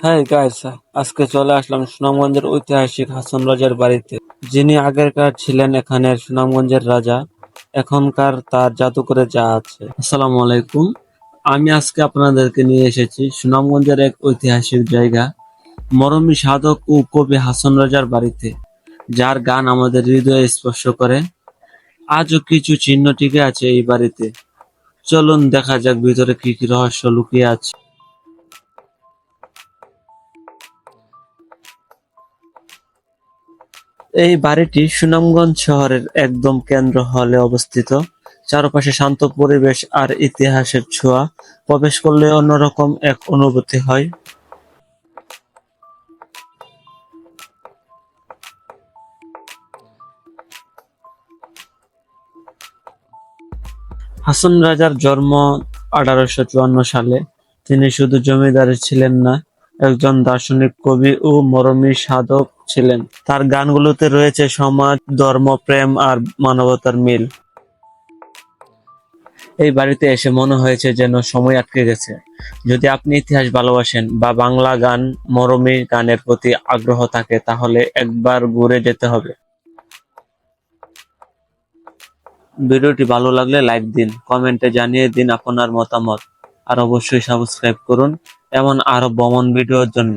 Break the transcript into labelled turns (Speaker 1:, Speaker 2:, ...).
Speaker 1: হ্যাঁ গাইস আজকে চলে আসলাম সুনামগঞ্জের ঐতিহাসিক হাসন রাজার বাড়িতে। যিনি আগেরকার ছিলেন এখানের সুনামগঞ্জের রাজা, এখনকার তার জাদুঘরে যা আছে। আসসালামু আলাইকুম। আমি আজকে আপনাদেরকে নিয়ে এসেছি সুনামগঞ্জের এক ঐতিহাসিক জায়গা, মরমী সাধক ও কবি হাসন রাজার বাড়িতে, যার গান আমাদের হৃদয়ে স্পর্শ করে। আজও কিছু চিহ্ন টিকে আছে এই বাড়িতে। চলুন দেখা যাক ভিতরে কি কি রহস্য লুকিয়ে আছে। এই বাড়িটি সুনামগঞ্জ শহরের একদম কেন্দ্র হলে অবস্থিত। চারপাশে শান্ত পরিবেশ আর ইতিহাসের ছোঁয়া। প্রবেশ করলে অন্যরকম এক অনুভূতি হয়। হাসন রাজার জন্ম আঠারোশো চুয়ান্ন সালে। তিনি শুধু জমিদার ছিলেন না একজন দার্শনিক কবি ও মরমী সাধক ছিলেন। তার গানগুলোতে রয়েছে সমাজ, ধর্ম, প্রেম আর মানবতার মিল। এই বাড়িতে এসে মনে হয়েছে যেন সময় আটকে গেছে। যদি আপনি ইতিহাস ভালোবাসেন বা বাংলা গান, মরমী গানের প্রতি আগ্রহ থাকে, তাহলে একবার ঘুরে যেতে হবে। ভিডিওটি ভালো লাগলে লাইক দিন, কমেন্টে জানিয়ে দিন আপনার মতামত। আর অবশ্যই সাবস্ক্রাইব করুন এমন আরও ভ্রমণ ভিডিওর জন্য।